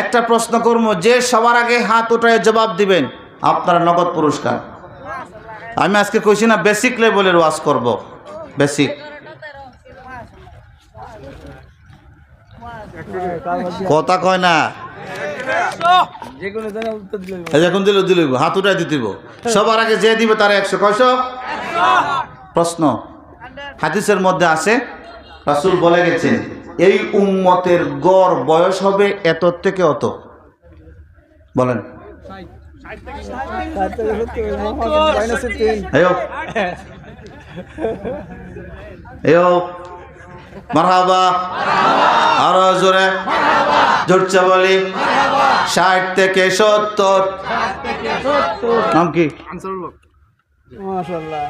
একটা প্রশ্ন করব, যে সবার আগে হাত উঠায় জবাব দিবেন, আপনারা নগদ পুরস্কার। আমি আজকে কইছি না বেসিক লেভেলের ওয়াজ করব। বেসিক কথা কয় না? সবার আগে যে দিবে তারা একশো। প্রশ্ন। হাদিসের মধ্যে আছে, রাসূল বলে গেছেন এই উম্মতের গড় বয়স হবে এত থেকে অত। বলেন। মারহাবা। আরও জোরে। জোরছে বলি। ষাট থেকে সত্তর। নাম কি? মাশাআল্লাহ।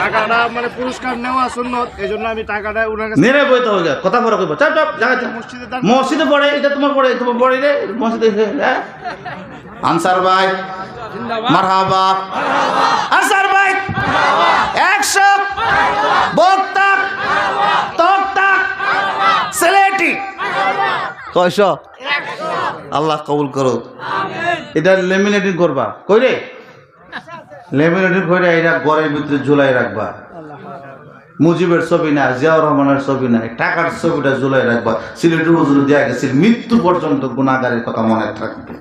টাকাটা মানে পুরস্কার নেওয়া সুন্নত এই জন্য আমি টাকাটা ওনার কাছে নেড়ে বইতে হবে কথা বড় কইব। চাপ চাপ জায়গা মসজিদে মসজিদে পড়ে এটা তোমার পড়ে তোমার পড়ে রে। মসজিদে হ্যাঁ। আনসার ভাই মারহাবা। আনসার ভাই একশো বক্তা তক্তা সিলেটি কয়শো? আল্লাহ কবুল করো এটা লেমিনেটিং করবা। কই রে? লেমিনেটিং করে এরা ঘরের ভিতরে ঝুলাই রাখবা। মুজিবের ছবি না, জিয়াউর রহমানের ছবি না টাকার ছবিটা ঝুলাই রাখবা। সিলেটের হুজুর দেওয়া গেছে, মৃত্যু পর্যন্ত গুণাগারের কথা মনে থাকবে।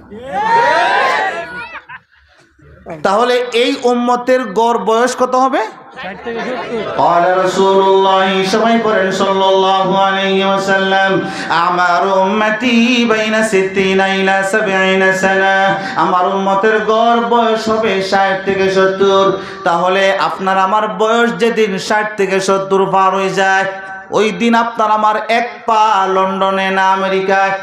তাহলে এই উম্মতের গড় বয়স কত হবে? قال رسول الله সবাই পড়েন সাল্লাল্লাহু আলাইহি ওয়াসাল্লাম আমার উম্মতি বাইনা 60 ইলা 70 সানা আমার উম্মতের গড় বয়স হবে 60 থেকে 70 তাহলে আপনার আমার বয়স যেদিন 60 থেকে 70 পার হয়ে যায় ওই দিন আপনার আমার এক পা লন্ডনে না আমেরিকায়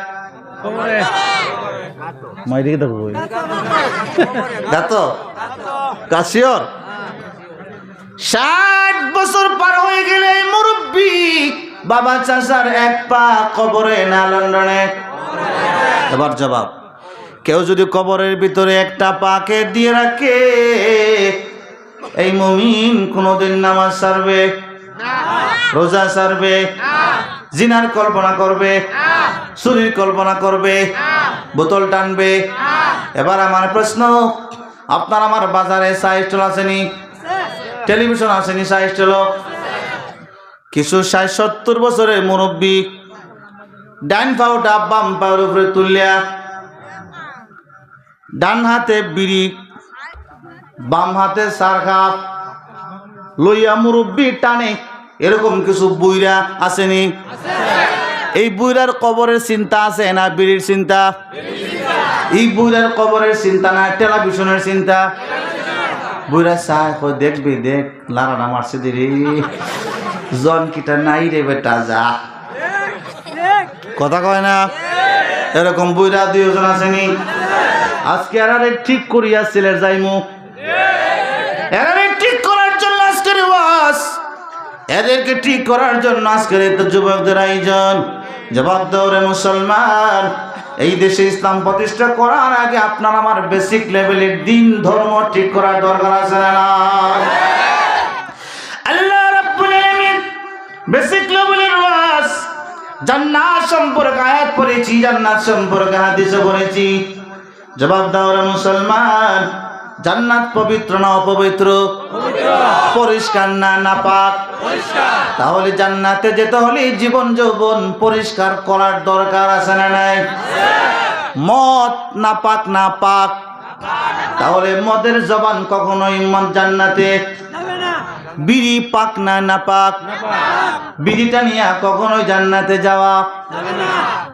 মাইদিকে দেখো গাতো কাশিয়র ষাট বছর পার হয়ে গেলে মুরব্বী বাবা চাচার এক পা কবরে না লন্ডনে। এবার জবাব, কেউ যদি কবরের ভিতরে একটা পাকে দিয়ে রাখে, এই মমিন কোনোদিন নামাজ সারবে, রোজা সারবে, জিনার কল্পনা করবে, চুরির কল্পনা করবে, বোতল টানবে। এবার আমার প্রশ্ন, আপনার আমার বাজারে সাইস্টল আসেনি? টেলিভিশন আসেনি সাইস্টল কিছু ষাট সত্তর বছরের মুরব্বী। ডাইন পাউটা বাম পাউর উপরে তুললিয়া ডান হাতে বিড়ি, বাম হাতে সার খাপ লইয়া মুরব্বী টানে, এরকম কিছু বুইরা আসেনি। এই বুইরার কবরের চিন্তা আছে না বিড়ির চিন্তা? এই বুইরার কবরের চিন্তা না, টেলিভিশনের চিন্তা? বুইরা চায় কই দেখবি, দেখ লারানা মারছে দিদি জন কিটা নাই রে বেটা, যা। কথা কয় না? এরকম বুইরা দুইজন আসেনি আজকে এরারে ঠিক করিয়া ছেলের যাইমু। এরারে ঠিক করার জন্য আজকের ওয়াজ এদেরকে ঠিক করার জন্য আজকের এই তো যুবকদের আয়োজন। জবাব দৌড়ে মুসলমান। এই দেশে ইসলাম প্রতিষ্ঠা করার আগে আপনার আমার বেসিক লেভেলের দিন, ধর্ম ঠিক করার দরকার আছে না আল্লাহ রাব্বুল আলামিন বেসিক লেভেলের ওয়াজ, জান্নাত সম্পর্কে আয়াত পড়েছি, জান্নাত সম্পর্কে হাদিসে পড়েছি। জবাব দাও মুসলমান, জান্নাত পবিত্র না অপবিত্র? পরিষ্কার না না পাক। তাহলে জান্নাতে যেতে হলে জীবন যৌবন পরিষ্কার করার দরকার আছে না নাই? মত না পাক না পাক। তাহলে মদের জবান কখনোই মদ জান্নাতে। বিড়ি পাক না না পাক বিড়িটা নিয়ে কখনোই জান্নাতে যাওয়া?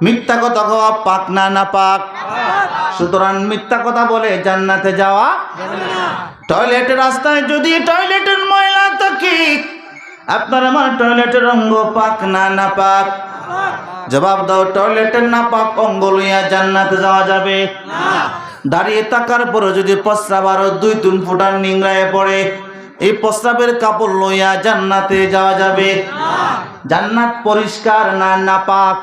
মিথ্যা কথা খাওয়া পাক না না পাক সুতরাং মিথ্যা কথা বলে জান্নাতে যাওয়া? টয়লেটের রাস্তায় যদি টয়লেটের ময়লা থাকে, আপনার আমার টয়লেটের অঙ্গ পাক না না পাক জবাব দাও, টয়লেটের না পাক অঙ্গ লইয়া জান্নাতে যাওয়া যাবে? দাঁড়িয়ে থাকার পরে যদি প্রস্রাব আরও দুই তিন ফুটার নিংড়ায় পড়ে, এই প্রস্রাবের কাপড় লইয়া জান্নাতে যাওয়া যাবে। জান্নাত পরিষ্কার না না পাক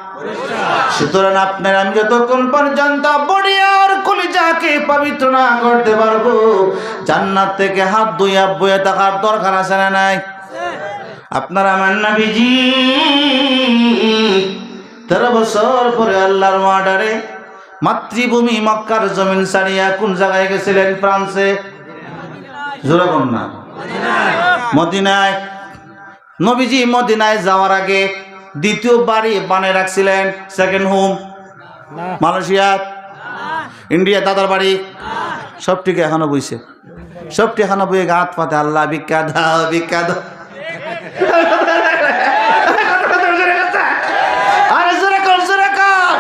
সুতরাং আপনার আমি যতক্ষণ পর্যন্ত বডি আর কলিজাকে পবিত্র না করতে পারব, জান্নাত থেকে হাত ধুইয়া বয়ে থাকার দরকার আছে না নাই? আপনার আমার নাবিজি, তেরো বছর পরে আল্লাহর মার্ডারে মাতৃভূমি মক্কার জমিন ছাড়িয়া কোন জায়গায় গেছিলেন ফ্রান্সে? মদিনায়। মদিনায় যাওয়ার আগে রাখছিলেন। Second home Malaysia. ইন্ডিয়া দাদার বাড়ি। এখনও বইছে। সবটি এখনও আল্লাহ ভিক্ষা দাও ভিক্ষা দাও আরে জোরে কর জোরে কর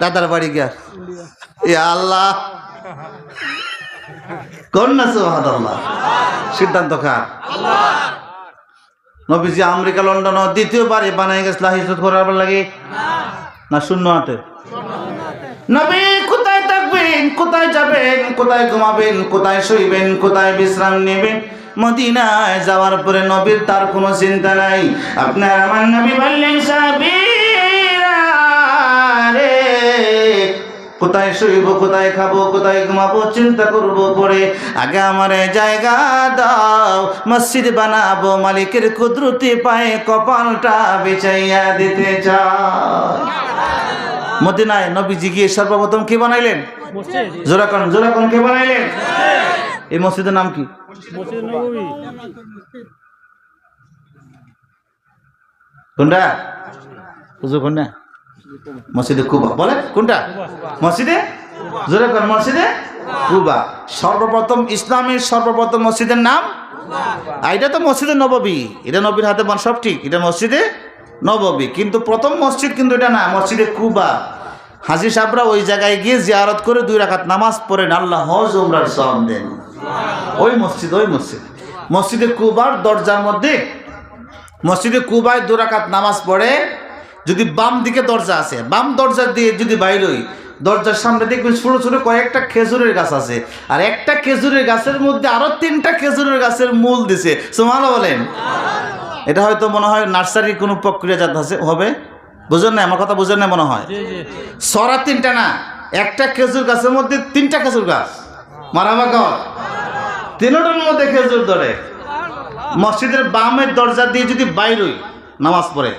দাদার বাড়ি গিয়া। এ আল্লাহ। কোন না সিদ্ধান্ত কার? নবীজি আমেরিকা, লন্ডন দ্বিতীয় বাড়ি বানাই গেছিল হিজরত করার লাগে। না, শূন্য হাতে? নবী, কোথায় থাকবেন? কোথায় যাবেন? কোথায় ঘুমাবেন? কোথায় শুইবেন? কোথায় বিশ্রাম নেবেন? মদিনায় যাওয়ার পরে নবীর তার কোনো চিন্তা নাই। আপনার আমার নবী বললেন সাবিরা কোথায় শুইব কোথায় খাব কোথায় ঘুমাবো চিন্তা করব পরে। আগে আমার জায়গা দাও মসজিদ বানাবো মালিকের কুদরতি পায়ে কপালটা বেচাইয়া দিতে চাই। মদিনায় নবীজি গিয়ে সর্বপ্রথম কি বানাইলেন? জোরাকন জোরাকন কে বানাইলেন? এই মসজিদের নাম কি? কোনটা? বুঝো কোনটা? মসজিদে কুবা। বলে কোনটা? মসজিদে? জোরাকন মসজিদে? কুবা। সর্বপ্রথম ইসলামের সর্বপ্রথম মসজিদের নাম? এটা তো মসজিদে নববী। এটা নবীর হাতে বান, সব ঠিক। এটা মসজিদে নববী। কিন্তু প্রথম মসজিদ কিন্তু এটা না, মসজিদে কুবা। হাজি সাহেবরা ওই জায়গায় গিয়ে জিয়ারত করে দুই রাখাত নামাজ পড়েন, আল্লাহ হজ, উমরার সব দেন। ওই মসজিদ ওই মসজিদ। মসজিদে কুবার দরজার মধ্যে, মসজিদে কুবায় দুরাকাত নামাজ পড়ে যদি বাম দিকে দরজা আছে বাম দরজা দিয়ে যদি বাইর হই দরজার সামনে দেখবেন ছোটো ছোটো কয়েকটা খেজুরের গাছ আছে আর একটা খেজুরের গাছের মধ্যে আরও তিনটা খেজুরের গাছের মূল দিছে। সোমালো বলেন। এটা হয়তো মনে হয় নার্সারির কোনো প্রক্রিয়াজাত আছে হবে? বুঝেন না আমার কথা বুঝেন না মনে হয়? সরা তিনটা না একটা খেজুর গাছের মধ্যে তিনটা খেজুর গাছ। মারাবা কর তিনটার মধ্যে খেজুর ধরে। মসজিদের বামের দরজা দিয়ে যদি বাইরই নামাজ পড়ে।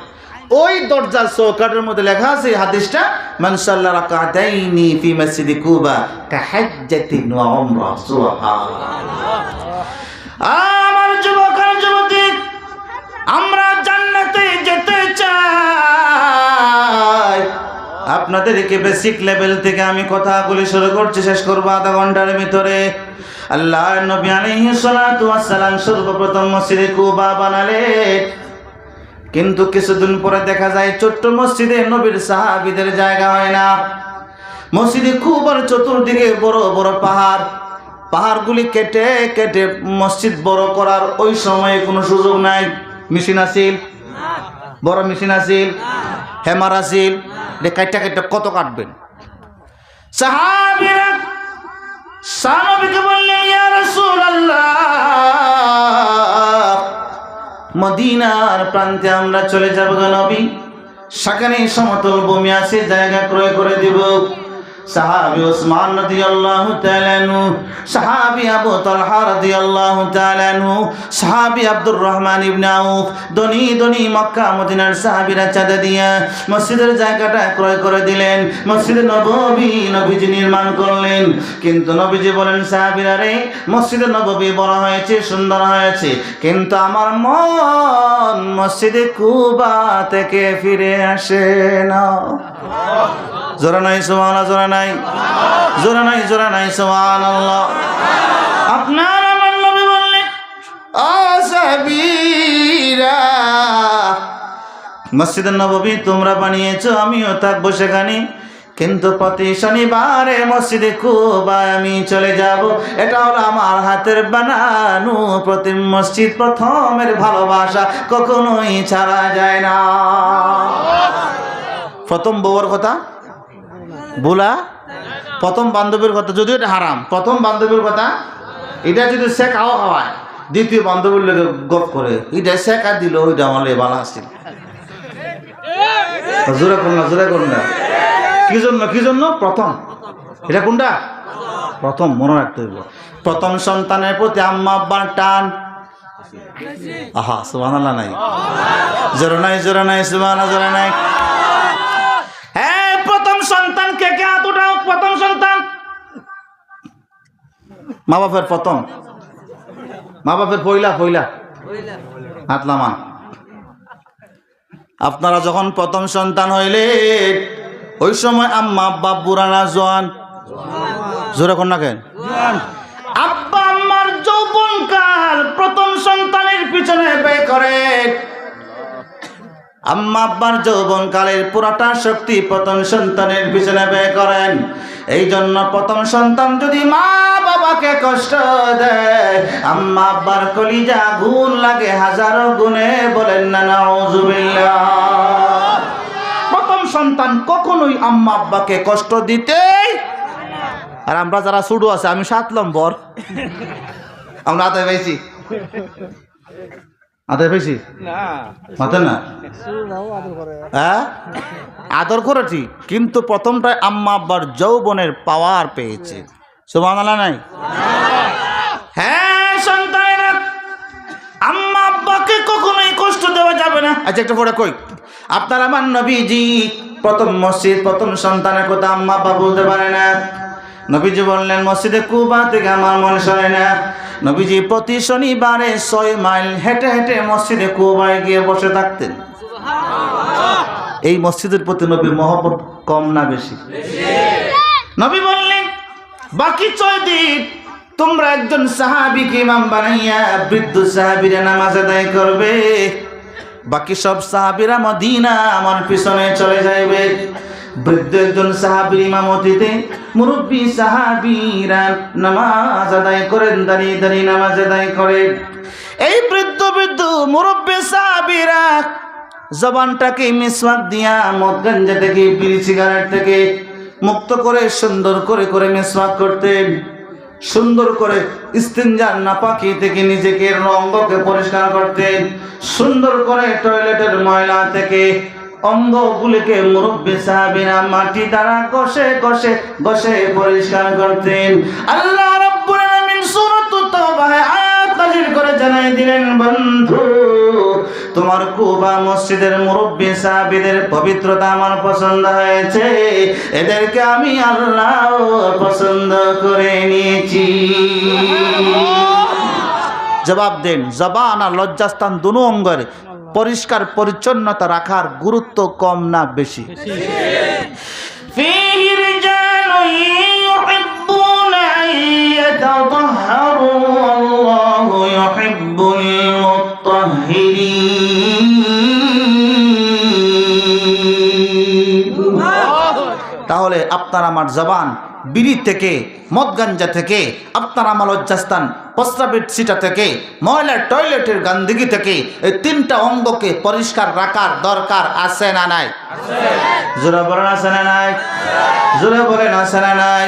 ওই দরজার চৌকাটের মধ্যে লেখা আছে হাদিসটা মানসাল্লাহ রাকাতাইনি ফি মসজিদি কুবা কাহাজ্জাতিন ওয়া উমরা সুবহানাল্লাহ। আমার যুবক আর যুবতী, আমরা জান্নাতে যেতে চাই। আপনাদেরকে বেসিক লেভেল থেকে আমি কথাগুলি শুরু করছি, শেষ করব আধা ঘণ্টার ভিতরে? আল্লাহ নবী আলাইহিস সালাতু ওয়াস সালাম সর্বপ্রথম মসজিদে কুবা বানালে কিন্তু কিছুদিন পরে দেখা যায় ছোট্ট মসজিদে নবীর সাহাবিদের জায়গা হয় না। মসজিদে কুবার চতুর্দিকে বড় বড় পাহাড়। পাহাড়গুলি কেটে কেটে মসজিদ বড় করার ওই সময়ে কোনো সুযোগ নাই। মেশিন আছিল? বড় মেশিন আছিল? হেমার এটা কাইটা কাইটা কত কাটবেন? সাহাবীরা সাহাবীকে বললেন, ইয়া রাসূলুল্লাহ! মদিনার প্রান্তে আমরা চলে যাব নবী। সেখানে সমতল ভূমি আছে জায়গা ক্রয় করে দিব। সাহাবি ওসমান রাদিয়াল্লাহু তাআলা আনহু সাহাবি আবু তালহা রাদিয়াল্লাহু তাআলা আনহু সাহাবি আব্দুর রহমান ইবনে আউফ দনি দনি মক্কা মদিনার সাহাবীরা চাঁদা দিয়া মসজিদের জায়গাটা ক্রয় করে দিলেন। মসজিদে নববী নবীজি নির্মাণ করলেন। কিন্তু নবীজি বলেন, সাহাবীরা রে, মসজিদে নববী বড় হয়েছে, সুন্দর হয়েছে। কিন্তু আমার মন মসজিদে কুবা থেকে ফিরে আসে না। জোরা নাই সোমান জোরা নাই? জোরা নাই জোরা নাই আল্লাহ আপনার আমার নবী বললেন মসজিদের নববী তোমরা বানিয়েছ আমিও থাকব সেখানে। কিন্তু প্রতি শনিবারে মসজিদে কুবা আমি চলে যাব। এটা হলো আমার হাতের বানানো প্রতি মসজিদ প্রথমের ভালোবাসা কখনোই ছাড়া যায় না। প্রথম বউর কথা? বলা প্রথম বান্ধবীর কথা, যদিও এটা হারাম, প্রথম বান্ধবীর কথা, এটা যদি শেখ আও খাওয়ায়, দ্বিতীয় বান্ধবীর লোকে গপ করে, এটা শেখ আর দিল, ওইটা আমার ভালো আসছিল জোরে করুন না, জোরে করুন না। কি জন্য কি জন্য? প্রথম। এটা কোনটা? প্রথম, মনে রাখতে হইব। প্রথম সন্তানের প্রতি আম্মা আব্বার টান। আহা, সুবহানাল্লাহ নাই। জোরে নাই জোরে নাই, সুবহানাল্লাহ, জোরে নাই। মা বাপের প্রথম। মা বাপের পইলা পইলা হাতলামান আপনারা যখন প্রথম সন্তান হইলে, ওই সময় আম্মা, আব্বা বুড়ানা জোয়ান? জোরে না কেন? আব্বা, আম্মার যৌবন কাল প্রথম সন্তানের পিছনে ব্যয় করে। আম্মা আব্বার যৌবন কালের পুরাটা শক্তি প্রথম সন্তানের পিছনে ব্যয় করেন। এই জন্য প্রথম সন্তান যদি মা বাবাকে কষ্ট দেয়, আম্মা আব্বার কলিজা গুণ লাগে হাজারো গুণে বলেন না, নাউজুবিল্লাহ। প্রথম সন্তান কখনোই আম্মা আব্বাকে কষ্ট দিতে আর আমরা যারা ছুডু আছে, আমি সাত নম্বর। আমরা হাতে পেয়েছি। হাতে পেয়েছি না। না? আদর হ্যাঁ? আদর করেছি কিন্তু প্রথমটায় আম্মা আব্বার যৌবনের পাওয়ার পেয়েছে। সুবহানাল্লাহ নাই? হ্যাঁ সন্তানেরা আম্মা আব্বাকে কখনোই কষ্ট দেওয়া যাবে না। আচ্ছা একটা পরে কই। আপনার আমার নবীজি প্রথম মসজিদ প্রথম সন্তানের কথা আম্মা আব্বা বলতে পারে না। নবীজি বললেন মসজিদে কুবা থেকে আমার মনে সরে না। নবীজি প্রতি শনিবারে ছয় মাইল হেঁটে হেঁটে মসজিদে কুবায় গিয়ে বসে থাকতেন। এই মসজিদের প্রতি নবীর মহব্বত কম না বেশি। নবী বললেন বাকি ছয় দিন তোমরা একজন সাহাবিকে ইমাম বানাইয়া বৃদ্ধ সাহাবিরা নামাজ আদায় করবে। বাকি সব সাহাবিরা মদিনা আমার পিছনে চলে যাইবে। বৃদ্ধ একজন সাহাবির ইমামতিতে মুরব্বী সাহাবিরা নামাজ আদায় করেন, দাঁড়িয়ে দাঁড়িয়ে নামাজ আদায় করেন এই বৃদ্ধ বৃদ্ধ মুরব্বী সাহাবিরা জবানটাকে মিসওয়াক দিয়া মদ গাঞ্জা থেকে, বিড়ি সিগারেট থেকে মুক্ত করে, সুন্দর করে করে মিসওয়াক করতেন। সুন্দর করে ইস্তিনজার নাপাকি থেকে নিজেকে অঙ্গকে পরিষ্কার করতেন। সুন্দর করে টয়লেটের ময়লা থেকে অঙ্গগুলিকে মুরব্বী সাহাবিরা মাটি দ্বারা কষে কষে কষে পরিষ্কার করতেন। আল্লাহ রাব্বুল আলামিন সূরাতুত আয়াত নাযিল করে জানাই দিলেন বন্ধু তোমার কুবা মসজিদের মুরব্বী সাহাবীদের পবিত্রতা আমার পছন্দ হয়েছে। এদেরকে আমি আল্লাহ পছন্দ করে নিয়েছি। জবাব দেন জবান আর লজ্জাস্থান দুনো অঙ্গের। পরিষ্কার পরিচ্ছন্নতা রাখার গুরুত্ব কম না বেশি। তাহলে আপনার আমার জবান বিড়ি থেকে মদগাঞ্জা থেকে আপনার আমার লজ্জাস্থান প্রস্রাবের সিটা থেকে, ময়লার টয়লেটের গান্দিগি থেকে এই তিনটা অঙ্গকে পরিষ্কার রাখার দরকার আছে না নাই? জোরে বলেন আছে না নাই? জোরে বলেন আছে না নাই?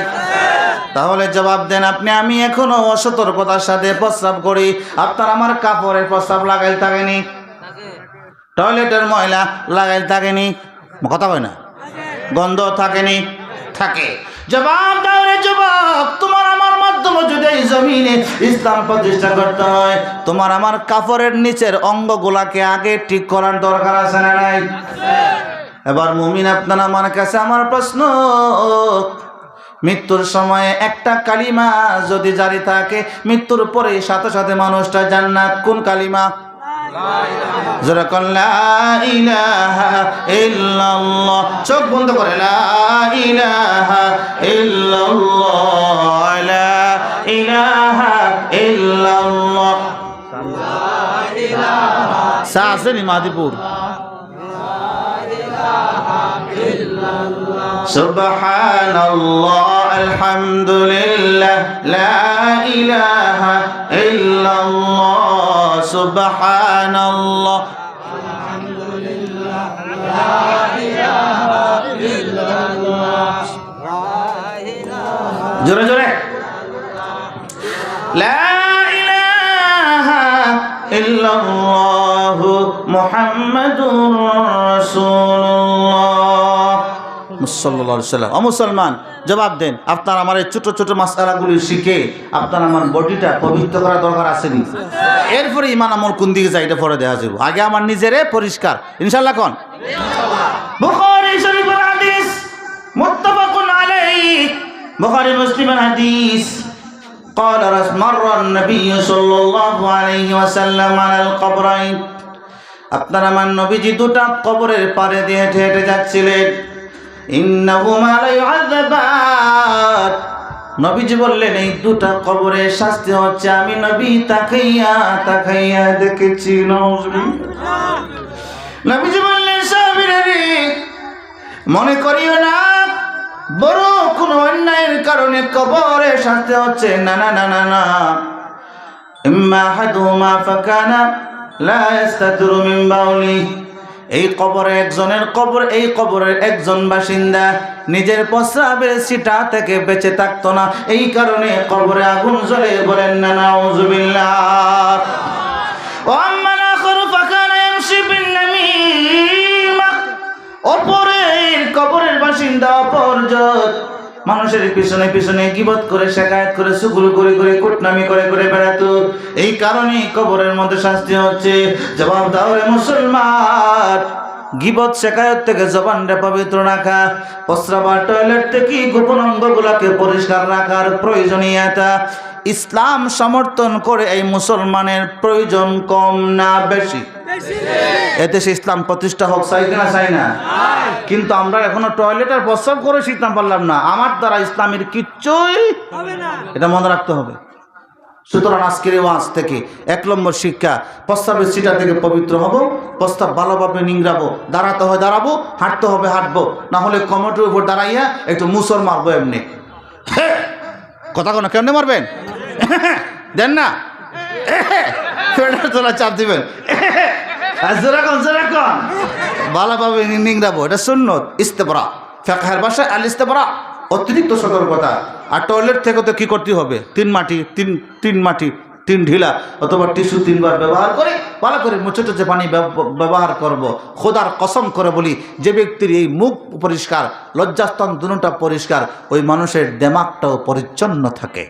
তাহলে জবাব দেন আপনি, আমি এখনও অসতর্কতার সাথে প্রস্রাব করি। আপনার আমার কাপড়ের প্রস্রাব লাগাই থাকেনি? টয়লেটের ময়লা লাগাই থাকেনি? কথা কয় না? গন্ধ থাকেনি? থাকে। জবাব দাও রে যুবক, তোমার আমার মাধ্যমে যদি এই জমিনে ইসলাম প্রতিষ্ঠা করতে হয়, তোমার আমার কাপড়ের নিচের অঙ্গগুলাকে আগে ঠিক করার দরকার আছে না নাই? এবার মুমিন আপনার আমার কাছে আমার প্রশ্ন, মৃত্যুর সময়ে একটা কালিমা যদি জারি থাকে, মৃত্যুর পরে সাথে সাথে মানুষটা জান্নাত কোন কালিমা? যেরকম লা ইলাহা ইল্লাল্লাহ চোখ বন্ধ করে লা ইলাহা ইল্লাল্লাহ লা ইলাহা ইল্লাল্লাহ সা আসেনি মাদিপুর سبحان الله الحمد لله لا إله إلا الله সুবহানাল্লাহ। আলহামদুলিল্লাহ লা ইলাহা ইল্লাল্লাহ। জোরে জোরে। সাল্লাল্লাহু আলাইহি সাল্লাম ও মুসলমান জবাব দেন আপনার আমার এই ছোট ছোট মাসালাগুলি শিখে আপনার আমার বডিটা পবিত্র করা দরকার আসেনি এরপরে ইমান আমল কোন দিকে যায় এটা পরে দেওয়া যাবে আগে আমার নিজেরে পরিষ্কার ইনশাল্লাহ কোন বুখারী শরীফের হাদিস মুত্তাফাকুন আলাইহি বুখারী মুসলিমের হাদিস قال رس مر النبي صلى الله عليه وسلم على القبرين আপনার আমার নবীজি দুটা কবরের পারে দিয়ে হেঁটে হেঁটে যাচ্ছিলেন ইন্নাহুমা লা ইউআযাবান নবীজি বললেন, এই দুটা কবরে শাস্তি হচ্ছে, আমি নবী তাকাইয়া তাকাইয়া দেখেছি নবীজি বললেন মনে করিও না, বড় কোনো অন্যায়ের কারণে কবরে শাস্তি হচ্ছে। না না না না না। ইম্মা আহাদুহুমা ফাকানা লা ইস্তাতিরু মিন বাউলি। এই কবরে একজনের কবর, এই কবরের একজন বাসিন্দা নিজের প্রস্রাবের সিটা থেকে বেঁচে থাকতো না। এই কারণে কবরে আগুন জ্বলে বলেন, না নাউজুবিল্লাহ অপরের কবরের বাসিন্দা অপরজন মানুষের পিছনে পিছনে গিবত করে, শেখায়ত করে, সুগুলো করে করে, কুটনামি করে করে বেড়াতো। এই কারণে কবরের মধ্যে শাস্তি হচ্ছে। জবাব দাও রে মুসলমান। গিবত শেখায়ত থেকে জবানটা পবিত্র রাখা। প্রস্রাবার টয়লেট থেকে গোপন অঙ্গগুলাকে পরিষ্কার রাখার প্রয়োজনীয়তা। ইসলাম সমর্থন করে এই মুসলমানের প্রয়োজন কম না বেশি। এদেশে ইসলাম প্রতিষ্ঠা হোক চাই না চাই না। কিন্তু আমরা এখনও টয়লেটের প্রস্রাব করে শিখতাম পারলাম না। আমার দ্বারা ইসলামের কিচ্ছুই এটা মনে রাখতে হবে। সুতরাং আজকের ওয়াজ থেকে এক নম্বর শিক্ষা প্রস্তাবের সিটা থেকে পবিত্র হব প্রস্তাব ভালোভাবে নিংড়াবো দাঁড়াতে হয় দাঁড়াবো হাঁটতে হবে হাঁটবো না হলে কমোটের উপর দাঁড়াইয়া একটু মুসর মারবো এমনি। কথা কোনো কেমনে মারবেন? দেন না। পেটের তোলা চাপ দিবেন। যেরকম যেরকম ভালোভাবে এটা সুন্নত ইস্তেপরা ফেকাহের ভাষায় আল ইস্তেপরা অতিরিক্ত সতর্কতা। আর টয়লেট থেকে তো কি করতে হবে? তিন মাটি, তিন তিন মাটি, তিন ঢিলা অথবা টিস্যু তিনবার ব্যবহার করে ভালো করে মুছে টুচে পানি ব্যব- ব্যবহার করব। খোদার কসম করে বলি, যে ব্যক্তির এই মুখ পরিষ্কার, লজ্জাস্থান দুটা পরিষ্কার, ওই মানুষের দেমাগটাও পরিচ্ছন্ন থাকে।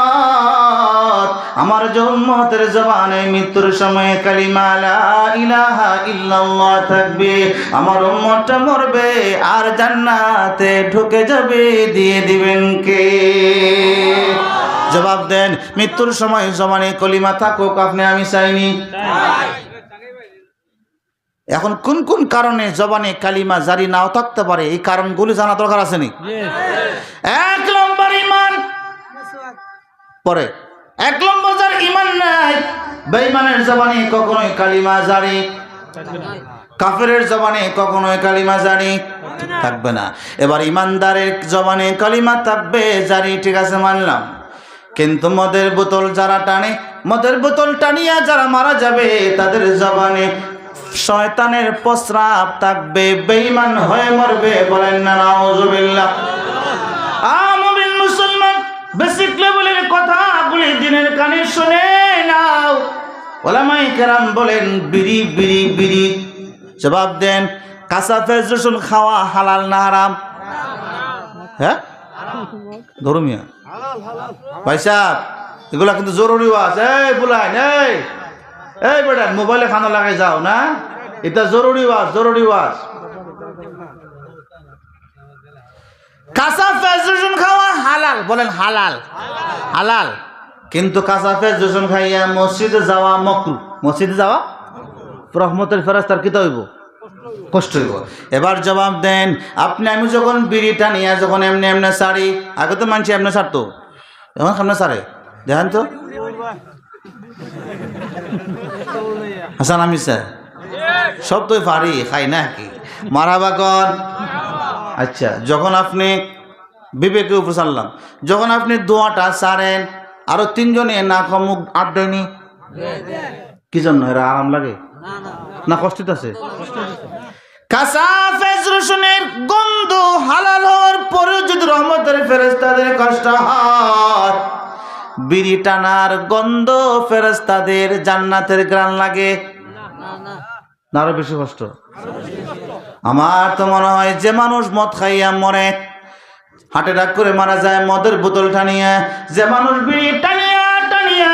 আমার যে উম্মতের জবানে মৃত্যুর সময় কালিমা লা ইলাহা ইল্লাল্লাহ থাকবে আমার উম্মতটা মরবে আর জান্নাতে ঢুকে যাবে দিয়ে দিবেন কে? জবাব দেন মৃত্যুর সময় জমানে কলিমা থাকুক আপনি আমি চাইনি। এখন কোন কোন কারণে জবানে কালিমা জারি নাও থাকতে পারে? এই কারণগুলি জানা দরকার আছে নি এক নম্বর ইমান। পরে। এক নম্বর যার ইমান নাই, বেঈমানের জবানে কখনোই কালিমা জারি, কাফেরের জবানে কখনোই কালিমা জারি থাকবে না। এবার ইমানদারের জবানে কালিমা থাকবে, জারি, ঠিক আছে, মানলাম। কিন্তু মদের বোতল যারা টানে, মদের বোতল টানিয়া যারা মারা যাবে, তাদের জবানে শয়তানের প্রস্রাব থাকবে, বেঈমান হয়ে মরবে, বলেন না, নাউজুবিল্লাহ। বেসিক লেভেলের কথাগুলি দিনের কানে শুনে নাও। ওলামাই কেরাম বলেন, বিড়ি বিড়ি বিড়ি। জবাব দেন, কাঁচা ফেজ রসুন খাওয়া হালাল না হারাম? হ্যাঁ? ধর্মিয়া ভাই সাহেব, এগুলা কিন্তু জরুরি ওয়াজ। এই বুলাইন এই এই বেটা মোবাইলে খানা লাগাই যাও না। এটা জরুরি ওয়াজ জরুরি ওয়াজ। কাঁচা ফেজ রসুন খাওয়া হালাল, বলেন হালাল। হালাল। কিন্তু কাঁচা ফেজ রসুন খাইয়া মসজিদে যাওয়া মকরু। মসজিদে যাওয়া? রহমতের ফেরাস্তার কিতা হইব কষ্ট হইব। এবার জবাব দেন, আপনি আমি যখন বিড়িটা নিয়ে যখন এমনি এমনি সারি, আগে তো মানছি এমনি সারতো। এখন সামনে সারে? দেখেন তো। হাসান আমি স্যার, সব তো পারি খাই না কি? মারাবা কর আচ্ছা যখন আপনি বিবেকে উপর সারলাম যখন আপনি দোয়াটা সারেন, আরও তিনজনে না কমুক আট দেয়নি? কি জন্য? এরা আরাম লাগে? না কষ্ট আছে? ফেজ গন্ধ হালাল হওয়ার যদি বিড়ি টানার গন্ধ জান্নাতের গ্রান লাগে। আরও বেশি কষ্ট? আমার তো মনে হয় যে মানুষ মদ খাইয়া মরে। হাটে ডাক করে মারা যায় মদের বোতল টানিয়া। যে মানুষ বিড়ি টানিয়া টানিয়া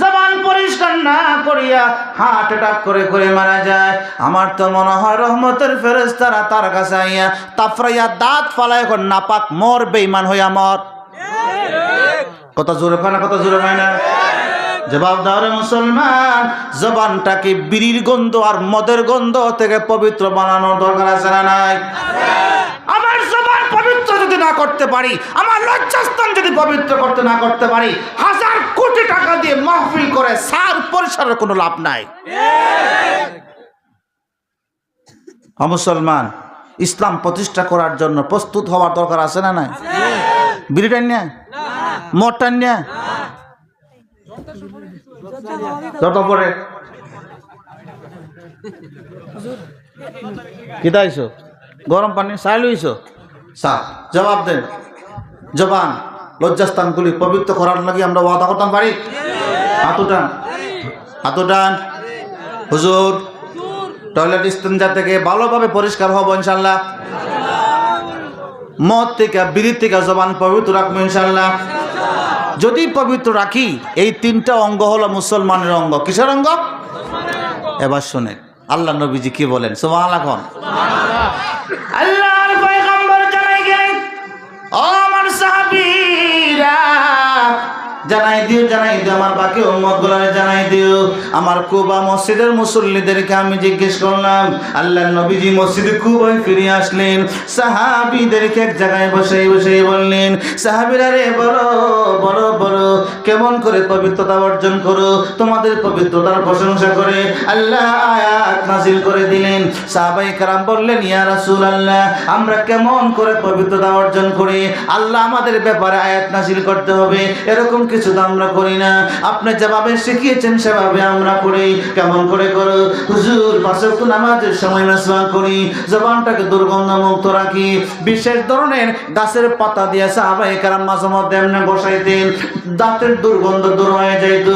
জবান পরিষ্কার না করিয়া হার্ট অ্যাটাক করে করে মারা যায়। আমার তো মনে হয় রহমতের ফেরেস্তারা তার কাছে আইয়া তাফরাইয়া দাঁত ফালায় এখন নাপাক মর বেইমান হইয়া মর। কত জোরে পায় না কত জোরে পায় না? জবাব দাও মুসলমান। জবানটাকে বিড়ির গন্ধ আর মদের গন্ধ থেকে পবিত্র বানানোর দরকার আছে না নাই? আমার জবান পবিত্র যদি না করতে পারি আমার লজ্জাস্থান যদি পবিত্র করতে না করতে পারি হাজার কোটি টাকা দিয়ে মাহফিল করে সার পরিসরের কোনো লাভ নাই। মুসলমান ইসলাম প্রতিষ্ঠা করার জন্য প্রস্তুত হওয়ার দরকার আছে না নাই? বিড়ি টান নিয়ে? মদ নিয়ে? যত পরে। কিতা গরম পানি, চাই লইছো চা, জবাব দেন জবান লজ্জাস্থানগুলি পবিত্র করার লাগি আমরা ওয়াদা করতাম পারি হাত উঠান হাত উঠান হুজুর টয়লেট স্টেঞ্জা থেকে ভালোভাবে পরিষ্কার হব ইনশাল্লাহ মদ থেকে বিড়ির থেকে জবান পবিত্র রাখব ইনশাল্লাহ যদি পবিত্র রাখি, এই তিনটা অঙ্গ হলো মুসলমানের অঙ্গ। কিসের অঙ্গ? এবার শোনেন, আল্লাহ নবীজি কি বলেন? সোমাল ও আমার জানাই দিও জানাই দিও, আমার বাকি উম্মত গুলারে জানাই দিও। আমার কুবা মসজিদের মুসল্লিদেরকে আমি জিজ্ঞেস করলাম, আল্লাহ নবীজি মসজিদে কুবায় ফিরে আসলেন। সাহাবীদেরকে এক জায়গায় বসে বসে বললেন, সাহাবীরা রে বলো বলো বলো কেমন করে পবিত্রতা অর্জন করো? তোমাদের পবিত্রতার প্রশংসা করে আল্লাহ আয়াত নাজিল করে দিলেন। সাহাবাই কারাম বললেন, ইয়া রাসূল আল্লাহ আমরা কেমন করে পবিত্রতা অর্জন করি? আল্লাহ আমাদের ব্যাপারে আয়াত নাজিল করতে হবে। এরকম কিছু তো আমরা করি না। আপনি যেভাবে শিখিয়েছেন, সেভাবে আমরা করি। কেমন করে করো? হুজুর পাঁচক নামাজের সময় মেসওয়া করি। জবানটাকে দুর্গন্ধ মুক্ত রাখি। বিশেষ ধরনের গাছের পাতা দিয়ে সাহাবাই কারাম মাঝে মধ্যে এমনি বসাইতেন। দাঁতের দুর্গন্ধ দূর হয়ে যাইত।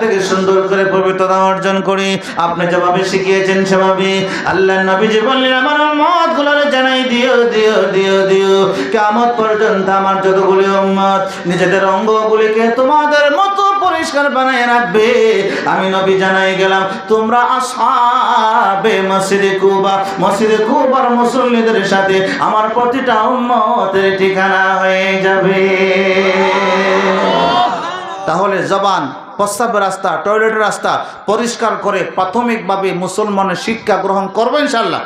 থেকে সুন্দর করে পবিত্রতা অর্জন করি। আপনি যেভাবে শিখিয়েছেন সেভাবে আল্লাহ নবীজি বললেন, আমার মতগুলোর জানাই দিও দিও দিও দিও। কেমন পর্যন্ত আমার যতগুলি উম্মত নিজেদের অঙ্গগুলিকে তোমাদের মতো পরিষ্কার বানায় রাখবে। আমি নবী জানাই গেলাম, তোমরা আসবে মসজিদে কুবা। মসজিদে কুবার মুসল্লিদের সাথে আমার প্রতিটা উম্মতের ঠিকানা হয়ে যাবে। তাহলে জবান প্রস্তাবের রাস্তা টয়লেটের রাস্তা পরিষ্কার করে প্রাথমিকভাবে মুসলমানের শিক্ষা গ্রহণ করবেন ইনশাল্লাহ